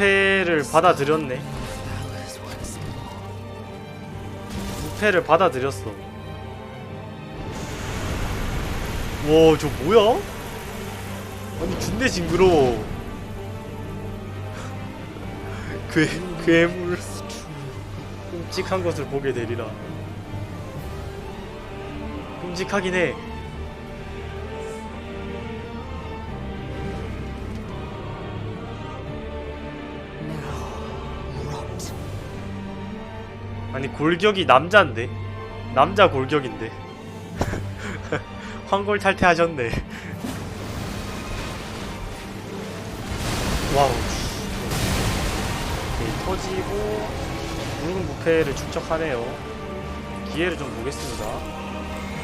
무패를 받아들였네. 무패를 받아들였어. 와, 저 뭐야? 아니, 준내 징그러워. 괴, 괴물. 끔찍한 것을 보게 되리라. 끔찍하긴 해. 아니 골격이 남자인데? 남자 골격인데? 황골 탈퇴하셨네. 와우 오케이, 터지고 붉은 부패를 축적하네요. 기회를 좀 보겠습니다